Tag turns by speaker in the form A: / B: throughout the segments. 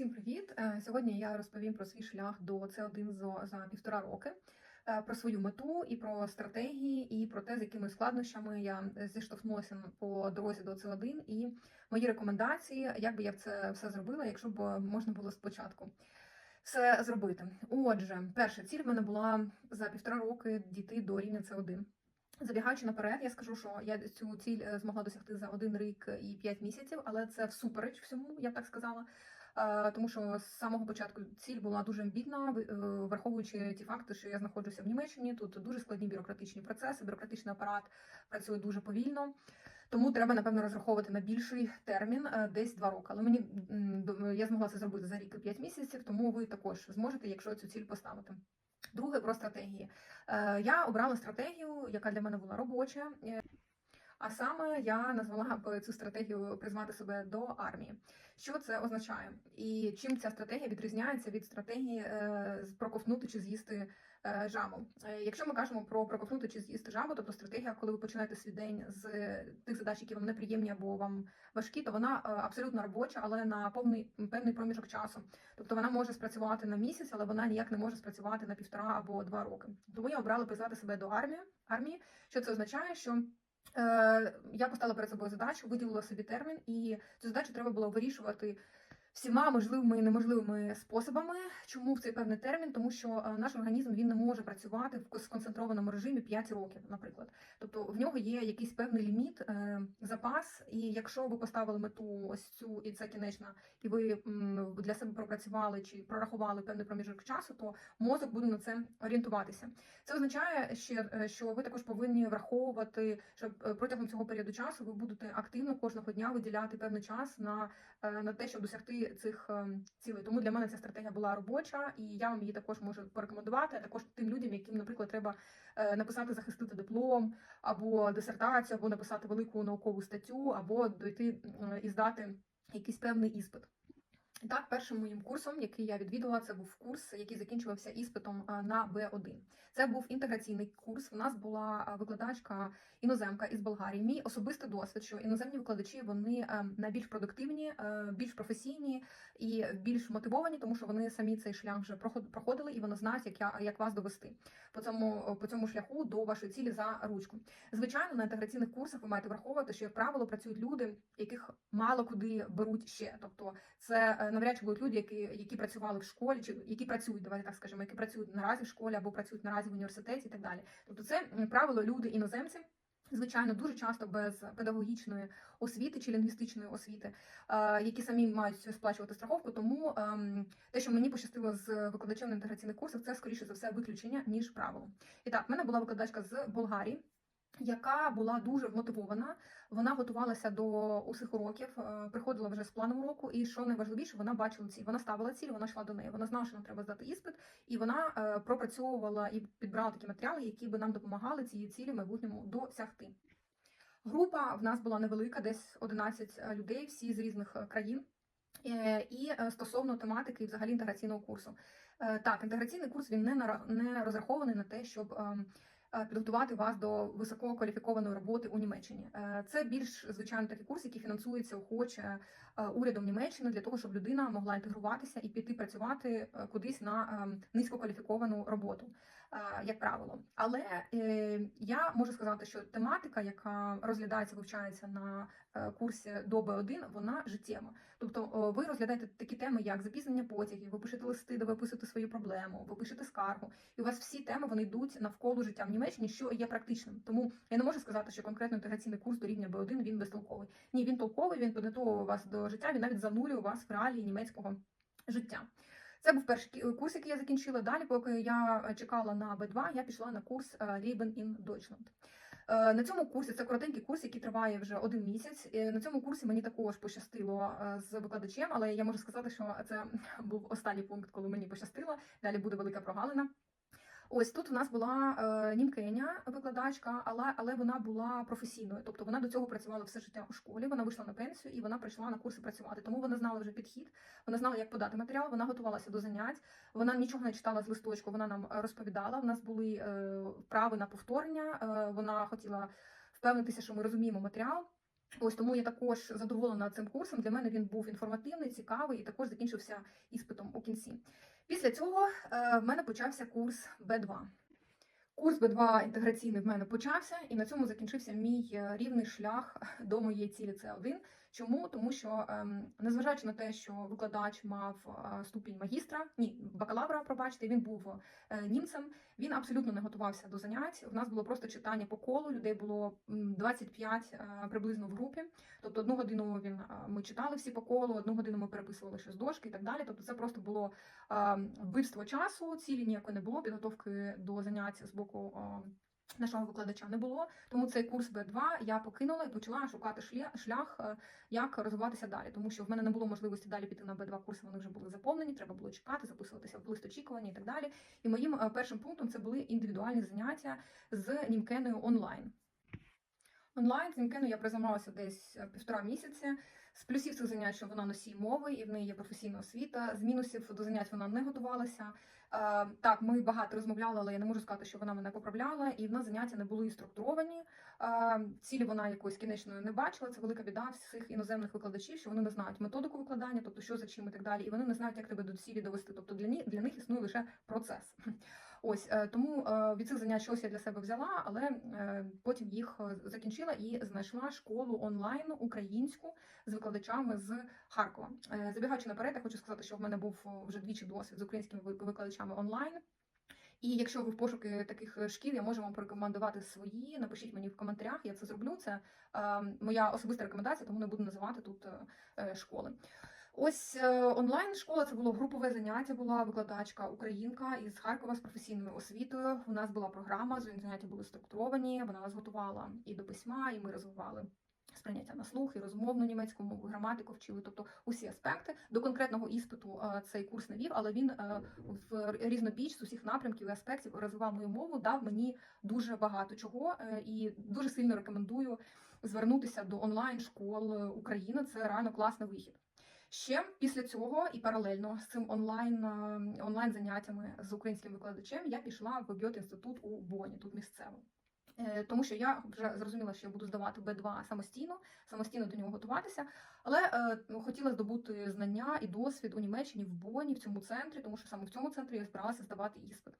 A: Всім привіт! Е, Сьогодні я розповім про свій шлях до С1 за, за півтора роки, е, про свою мету і про стратегії, і про те, з якими складнощами я зіштовхнулася по дорозі до С1, і мої рекомендації, як би я це все зробила, якщо б можна було спочатку все зробити. Отже, перша ціль в мене була за півтора роки дійти до рівня С1. Забігаючи наперед, я скажу, що я цю ціль е, змогла досягти за один рік і п'ять місяців, але це всупереч всьому, я б так сказала. Е, Тому що з самого початку ціль була дуже амбітна, е, враховуючи ті факти, що я знаходжуся в Німеччині. Тут дуже складні бюрократичні процеси, бюрократичний апарат працює дуже повільно. Тому треба, напевно, розраховувати на більший термін, е, десь два роки. Але мені я змогла це зробити за рік і п'ять місяців, тому ви також зможете, якщо цю ціль поставити. Друге про стратегії. Я обрала стратегію, яка для мене була робоча. Е, А саме я назвала б цю стратегію призвати себе до армії. Що це означає? І чим ця стратегія відрізняється від стратегії е, проковтнути чи з'їсти е, жабу? Е, Якщо ми кажемо про проковтнути чи з'їсти жабу, тобто стратегія, коли ви починаєте свій день з тих задач, які вам неприємні або вам важкі, то вона е, абсолютно робоча, але на повний певний проміжок часу. Тобто вона може спрацювати на місяць, але вона ніяк не може спрацювати на півтора або два роки. Тому я обрала призвати себе до армії. армії. Що це означає? Що е, я поставила перед собою задачу, виділила собі термін, і цю задачу треба було вирішувати. Всіма можливими і неможливими способами. Чому в цей певний термін? Тому що е, наш організм він не може працювати в сконцентрованому режимі 5 років, наприклад. Тобто в нього є якийсь певний ліміт, е, запас. І якщо ви поставили мету ось цю, і це кінечна, і ви для себе пропрацювали чи прорахували певний проміжок часу, то мозок буде на це орієнтуватися. Це означає ще, е, що ви також повинні враховувати, що протягом цього періоду часу ви будете активно кожного дня виділяти певний час на, на те, щоб досягти цих е, цілей. Тому для мене ця стратегія була робоча, і я вам її також можу порекомендувати. А також тим людям, яким, наприклад, треба е, написати захистити диплом або дисертацію, або написати велику наукову статтю, або дойти і здати якийсь певний іспит. Так, першим моїм курсом, який я відвідала, це був курс, який закінчувався іспитом на Б1. Це був інтеграційний курс. У нас була викладачка іноземка із Болгарії. Мій особистий досвід, що іноземні викладачі вони е, найбільш продуктивні, е, більш професійні і більш мотивовані, тому що вони самі цей шлях вже проход- проходили і вони знають, як я як вас довести по цьому по цьому шляху до вашої цілі за ручку. Звичайно, на інтеграційних курсах ви маєте враховувати, що як правило працюють люди, яких мало куди беруть ще. Тобто це е, навряд чи будуть люди, які, які працювали в школі, чи які працюють, давайте так скажемо, які працюють наразі в школі або працюють наразі в університеті і так далі. Тобто, це правило люди іноземці. Звичайно, дуже часто без педагогічної освіти чи лінгвістичної освіти, е, які самі мають сплачувати страховку. Тому ем, те, що мені пощастило з викладачем на інтеграційних курсах, це скоріше за все виключення ніж правило. І так, в мене була викладачка з Болгарії, яка була дуже вмотивована. Вона готувалася до усіх уроків, е, приходила вже з планом уроку, і що найважливіше, вона бачила ціль. Вона ставила ціль, вона йшла до неї. Вона знала, що нам треба здати іспит, і вона е, пропрацьовувала і підбирала такі матеріали, які би нам допомагали цієї цілі в майбутньому досягти. Група в нас була невелика, десь 11 людей, всі з різних е, країн. Е, І е, стосовно тематики взагалі інтеграційного курсу. Е, Так, інтеграційний курс він не не розрахований на те, щоб ем, е, підготувати вас до висококваліфікованої роботи у Німеччині. Е, Це більш звичайно такий курс, який фінансується охоче е, урядом Німеччини для того, щоб людина могла інтегруватися і піти працювати е, кудись на ем, низькокваліфіковану роботу, е, як правило. Але е, я можу сказати, що тематика, яка розглядається, вивчається на е, курсі до Б1, вона життєва. Тобто ви розглядаєте такі теми, як запізнення потягів, ви пишете листи, де ви описуєте свою проблему, ви пишете скаргу, і у вас всі теми вони йдуть навколо життя в Німеччині, що є практичним. Тому я не можу сказати, що конкретно інтеграційний курс до рівня Б1 він безтолковий. Ні, він толковий, він підготовує вас до життя, він навіть занурює вас в реалії німецького життя. Це був перший курс, який я закінчила. Далі, поки я е, чекала на Б2, я пішла на курс Leben in Deutschland. На цьому курсі це коротенький курс, який триває вже один місяць. На цьому курсі мені також пощастило е, з викладачем, але я можу сказати, що це був останній пункт, коли мені пощастило. Далі буде велика прогалина. Ось тут у нас була е, німкеня викладачка, але, але вона була професійною. Тобто вона до цього працювала все життя у школі. Вона вийшла на пенсію і вона прийшла на курси працювати. Тому вона знала вже підхід, вона знала, як подати матеріал, вона готувалася до занять. Вона нічого не читала з листочку, вона нам розповідала. У нас були е, вправи на повторення. Е, вона хотіла впевнитися, що ми розуміємо матеріал. Ось тому я також задоволена цим курсом. Для мене він був інформативний, цікавий і також закінчився іспитом у кінці. Після цього е, в мене почався курс Б2. Курс Б2 інтеграційний в мене почався, і на цьому закінчився мій е, рівний шлях до моєї цілі С1. Чому? Тому що, ем, незважаючи на те, що викладач мав е, ступінь магістра, ні, бакалавра, пробачте, він був е, німцем, він абсолютно не готувався до занять. У нас було просто читання по колу, людей було м, 25 е, приблизно в групі. Тобто одну годину він ми читали всі по колу, одну годину ми переписували щось з дошки і так далі. Тобто це просто було е, вбивство часу, цілі ніякої не було, підготовки до занять з боку. Нашого викладача не було, тому цей курс Б2 я покинула і почала шукати шлях, е, як розвиватися далі. Тому що в мене не було можливості далі піти на Б2 курси, вони вже були заповнені, треба було чекати, записуватися в лист очікування і так далі. І моїм е, першим пунктом це були індивідуальні заняття з німкеною онлайн. Онлайн з німкеною я призаймалася десь е, півтора місяці. З плюсів цих занять, що вона носій мови і в неї є професійна освіта. З мінусів до занять вона не готувалася. Е, так, ми багато розмовляли, але я не можу сказати, що вона мене поправляла, і в нас заняття не були структуровані. Е, цілі вона якоїсь кінечної не бачила. Це велика біда всіх іноземних викладачів, що вони не знають методику викладання, тобто що за чим і так далі, і вони не знають, як тебе до цілі довести. Тобто для ні для них існує лише процес. Ось е, тому е, від цих занять щось я для себе взяла, але е, потім їх закінчила і знайшла школу онлайн українську з викладачами з Харкова. Забігаючи наперед, я хочу сказати, що в мене був вже двічі досвід з українськими ви- викладачами онлайн. І якщо ви в пошуки таких шкіл, я можу вам порекомендувати свої. Напишіть мені в коментарях, я це зроблю. Це е, моя особиста рекомендація, тому не буду називати тут школи. Ось е, онлайн школа це було групове заняття. Була викладачка українка із Харкова з професійною освітою. У нас була програма, заняття були структуровані. Вона нас готувала і до письма, і ми розвивали. Сприйняття на слух і розмовну німецьку мову, граматику вчили, тобто усі аспекти. До конкретного іспиту е, цей курс не вів, але він е, в різнобіч з усіх напрямків і аспектів розвивав мою мову, дав мені дуже багато чого і дуже сильно рекомендую звернутися до онлайн школ України. Це реально класний вихід. Ще після цього і паралельно з цим онлайн онлайн заняттями з українським викладачем я пішла в Гьот інститут у Боні, тут місцево. Е, Тому що я вже зрозуміла, що я буду здавати Б2 самостійно, самостійно до нього готуватися, але е, ну, хотіла здобути знання і досвід у Німеччині в Боні, в цьому центрі, тому що саме в цьому центрі я збиралася здавати іспит.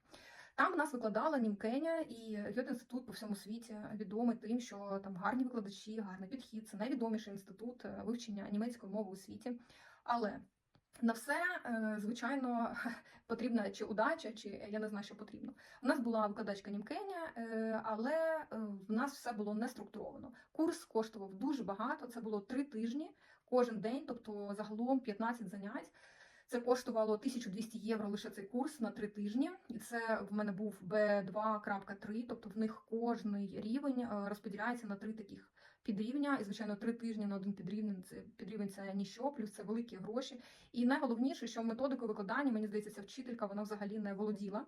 A: Там нас викладала Німкеня і Гьот інститут по всьому світі відомий тим, що там гарні викладачі, гарний підхід. Це найвідоміший інститут е, вивчення німецької мови у світі. Але на все, е, звичайно, потрібна чи удача, чи я не знаю, що потрібно. У нас була викладачка Німкеня, е, але в нас все було не структуровано. Курс коштував дуже багато. Це було три тижні кожен день, тобто загалом 15 занять. Це коштувало 1200 євро лише цей курс на три тижні, і це в мене був B2.3, тобто в них кожний рівень е, розподіляється на три таких підрівня. І звичайно, три тижні на один підрівень це підрівень це ніщо, плюс це великі гроші. І найголовніше, що методикою викладання, мені здається, ця вчителька вона взагалі не володіла.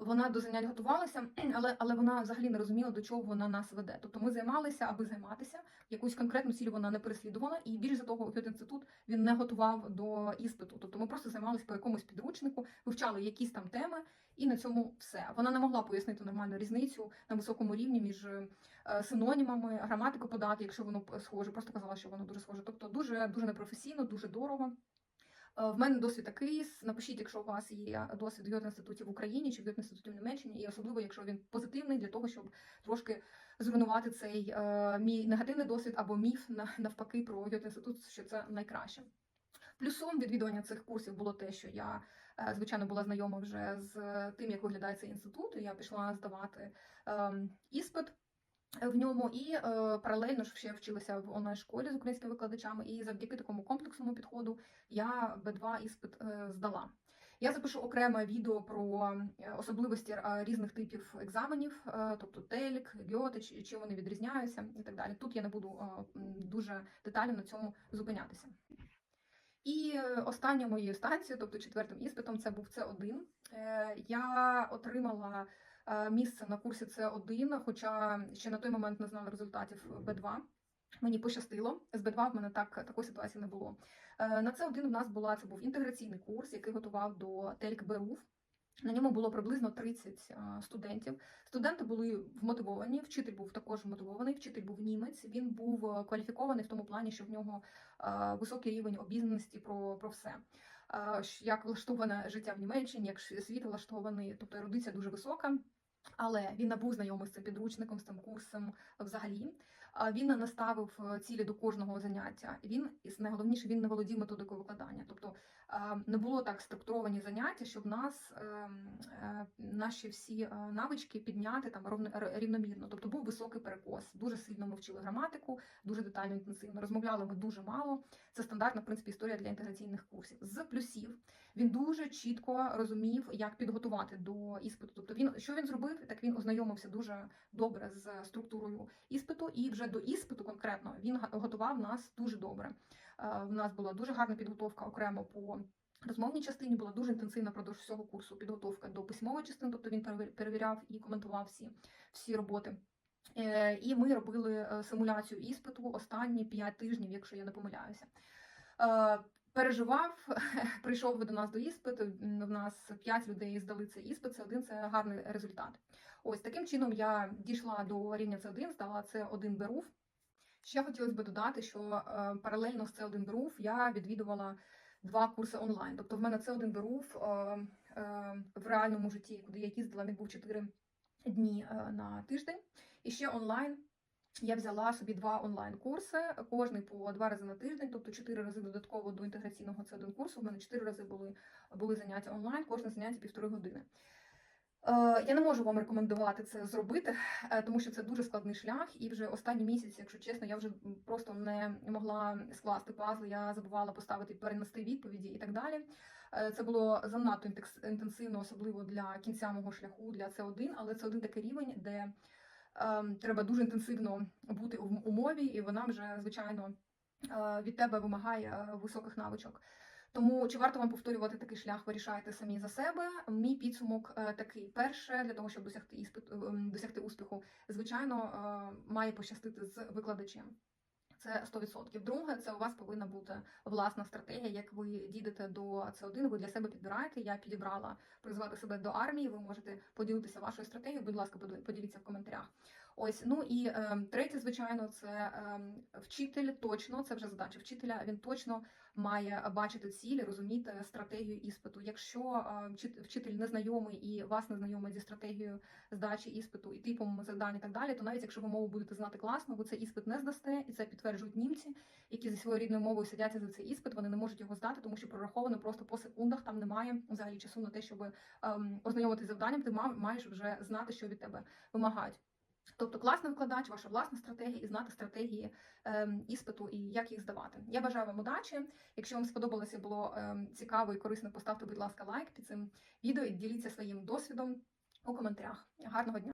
A: Вона до занять готувалася, але, але вона взагалі не розуміла, до чого вона нас веде. Тобто ми займалися, аби займатися. Якусь конкретну ціль вона не переслідувала, і більш за того, інститут він не готував до іспиту. Тобто ми просто займалися по якомусь підручнику, вивчали якісь там теми, і на цьому все. Вона не могла пояснити нормальну різницю на високому рівні між е, синонімами, граматику подати, якщо воно схоже, просто казала, що воно дуже схоже. Тобто дуже дуже непрофесійно, дуже дорого. Е, В мене досвід такий. Напишіть, якщо у вас є досвід в інституті в Україні чи в інституті в Німеччині, і особливо, якщо він позитивний, для того, щоб трошки зруйнувати цей е, мій негативний досвід або міф на- навпаки про інститут, що це найкраще. Плюсом відвідування цих курсів було те, що я, е, звичайно, була знайома вже з тим, як виглядає цей інститут. і Я пішла здавати ем, іспит в ньому і е, паралельно ж ще вчилася в онлайн-школі з українськими викладачами, і завдяки такому комплексному підходу я Б2 іспит е, здала. Я запишу окреме відео про е, особливості е, різних типів екзаменів, е, тобто ТЕЛІК, ГьОТи, чи- чим вони відрізняються і так далі. Тут я не буду е, дуже детально на цьому зупинятися. І е, останньою моєю станцією, тобто четвертим іспитом, це був С1. Е, Я отримала місце на курсі С1, хоча ще на той момент не знала результатів Б2. Мені пощастило. З Б2 в мене так такої ситуації не було. Е, На С1 в нас була це був інтеграційний курс, який готував до ТЕЛЬК БРУФ. На ньому було приблизно 30 студентів. Студенти були вмотивовані, вчитель був також вмотивований, вчитель був німець. Він був е, кваліфікований в тому плані, що в нього е, високий рівень обізнаності про, про все. Е, Як влаштоване життя в Німеччині, як світ влаштований, тобто ерудиція дуже висока. Але він набув знайомий з цим підручником, з цим курсом взагалі. Він Він наставив е, цілі до кожного заняття. Він найголовніше він не володів методикою викладання. Тобто е, не було так структуровані заняття, щоб нас ем, е, наші всі е, навички підняти там рівномірно. Тобто був високий перекос. Дуже сильно ми вчили граматику, дуже детально інтенсивно. Розмовляли ми дуже мало. Це стандартна в принципі історія для інтеграційних курсів. З плюсів він дуже чітко розумів, як підготувати до іспиту. Тобто він що він зробив, так він ознайомився дуже добре з структурою іспиту, і вже до іспиту конкретно він готував нас дуже добре. Е, В нас була дуже гарна підготовка окремо по розмовній частині, була дуже інтенсивна продовж всього курсу підготовка до письмової частини, тобто він перевіряв і коментував всі, всі роботи. Е, І ми робили е, симуляцію іспиту останні 5 тижнів, якщо я не помиляюся. Е, Переживав, прийшов до нас до іспиту. В нас 5 людей здали цей іспит. Це один це гарний результат. Ось таким чином я дійшла до рівня С1, здала це 1 берув. Ще хотілося б додати, що е, паралельно з С1 берув я відвідувала два курси онлайн. Тобто в мене С1 берув е, е, в реальному житті, куди я їздила, він був 4 дні е, на тиждень. І ще онлайн я взяла собі два онлайн-курси, кожний по два рази на тиждень, тобто чотири рази додатково до інтеграційного це один курсу. У мене чотири рази були, були заняття онлайн, кожне заняття півтори години. Е, Я не можу вам рекомендувати це зробити, е, тому що це дуже складний шлях, і вже останні місяці, якщо чесно, я вже просто не могла скласти пазли, я забувала поставити перенести відповіді і так далі. Е, Це було занадто інтенсивно, особливо для кінця мого шляху для С1, але це один такий рівень, де ем, треба дуже інтенсивно бути у у мові, і вона вже, звичайно, від тебе вимагає високих навичок. Тому чи варто вам повторювати такий шлях, вирішайте самі за себе. Мій підсумок е, такий: перше, для того, щоб досягти іспит, ем, досягти успіху, звичайно, е, має пощастити з викладачем. Це 100%. Друге, це у вас повинна бути власна стратегія. Як ви дійдете до С1, ви для себе підбираєте. Я підібрала призвати себе до армії. Ви можете поділитися вашою стратегією. Будь ласка, поділіться в коментарях. Ось ну і е, третє, звичайно, це е, вчитель. Точно це вже задача вчителя. Він точно має бачити цілі, розуміти стратегію іспиту. Якщо е, вчит- вчитель незнайомий і вас не знайомий зі стратегією здачі іспиту і типом завдань і так далі, то навіть якщо ви мову будете знати класно, ви цей іспит не здасте, і це підтверджують німці, які зі своєю рідною мовою сидяться за цей іспит. Вони не можуть його здати, тому що прораховано просто по секундах. Там немає взагалі часу на те, щоб ем, ознайомитися завданням. Ти ма- маєш вже знати, що від тебе вимагають. Тобто класний викладач, ваша власна стратегія і знати стратегії ем, іспиту і як їх здавати. Я бажаю вам удачі. Якщо вам сподобалося було ем, цікаво і корисно, поставте, будь ласка, лайк під цим відео і діліться своїм досвідом у коментарях. Гарного дня!